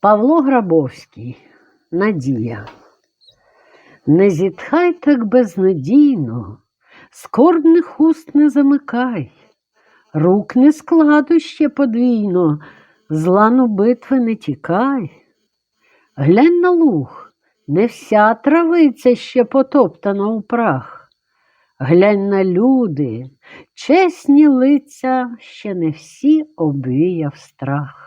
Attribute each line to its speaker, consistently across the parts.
Speaker 1: Павло Грабовський Надія. Не зітхай так безнадійно, скорбних уст не замикай, рук не складу ще подвійно, з лану битви не тікай. Глянь на луг, не вся травиця ще потоптана у прах. Глянь на люди, чесні лиця ще не всі обвіяв страх.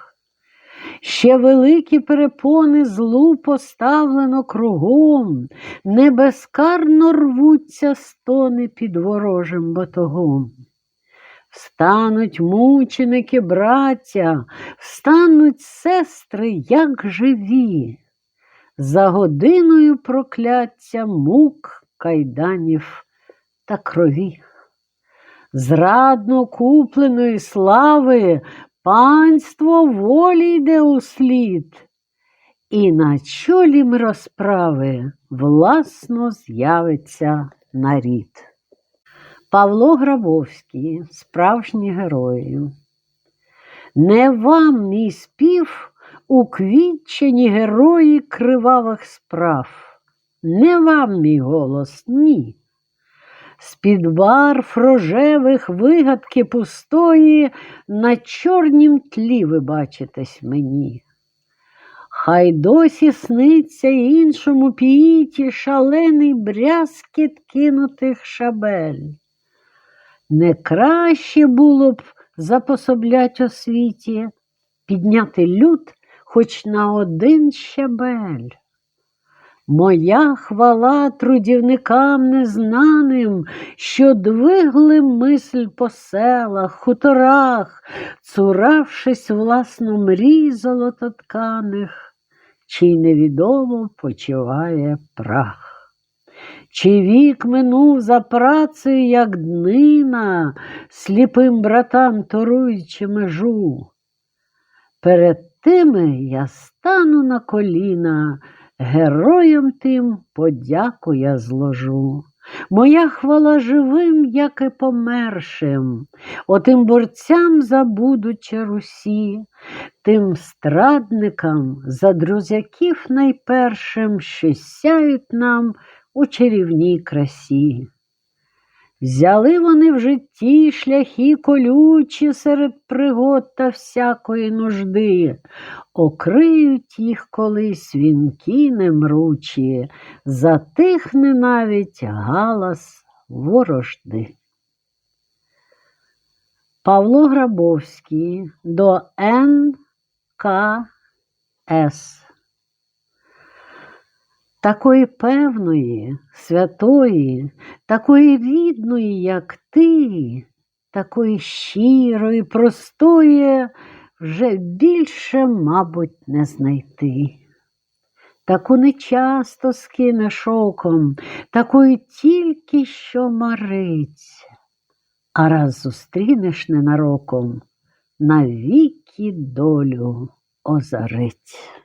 Speaker 1: Ще великі перепони злу поставлено кругом, не безкарно рвуться стони під ворожим батогом. Встануть мученики, браття, встануть сестри, як живі, за годиною прокляття мук, кайданів та крові. Зрадно купленої слави панство волі йде у слід, і на чолі м розправи власно з'явиться нарід. Павло Грабовський, справжні герої. Не вам мій спів уквітчені герої кривавих справ. Не вам мій голос, ні. З-під барв рожевих вигадки пустої на чорнім тлі ви бачитесь мені. Хай досі сниться іншому піїті шалений брязкіт кинутих шабель. Не краще було б запособлять у світі, підняти люд хоч на один щабель. Моя хвала трудівникам незнаним, що двигли мисль по селах, хуторах, цуравшись власно мрій золототканих, чий невідомо почуває прах. Чи вік минув за працею, як днина, сліпим братам торуючи межу. Перед тими я стану на коліна, героям тим подяку я зложу. Моя хвала живим, як і помершим, отим борцям за будуче Русі, тим страдникам за друзяків найпершим, що сяють нам у чарівній красі. Взяли вони в житті шляхи колючі серед пригод та всякої нужди, окриють їх колись вінки немручі, затихне навіть галас ворожди. Павло Грабовський до НКС такої певної, святої, такої рідної, як ти, такої щирої, простої, вже більше, мабуть, не знайти. Таку нечасто скинеш оком, такої тільки що марить, а раз зустрінеш ненароком, навіки долю озарить.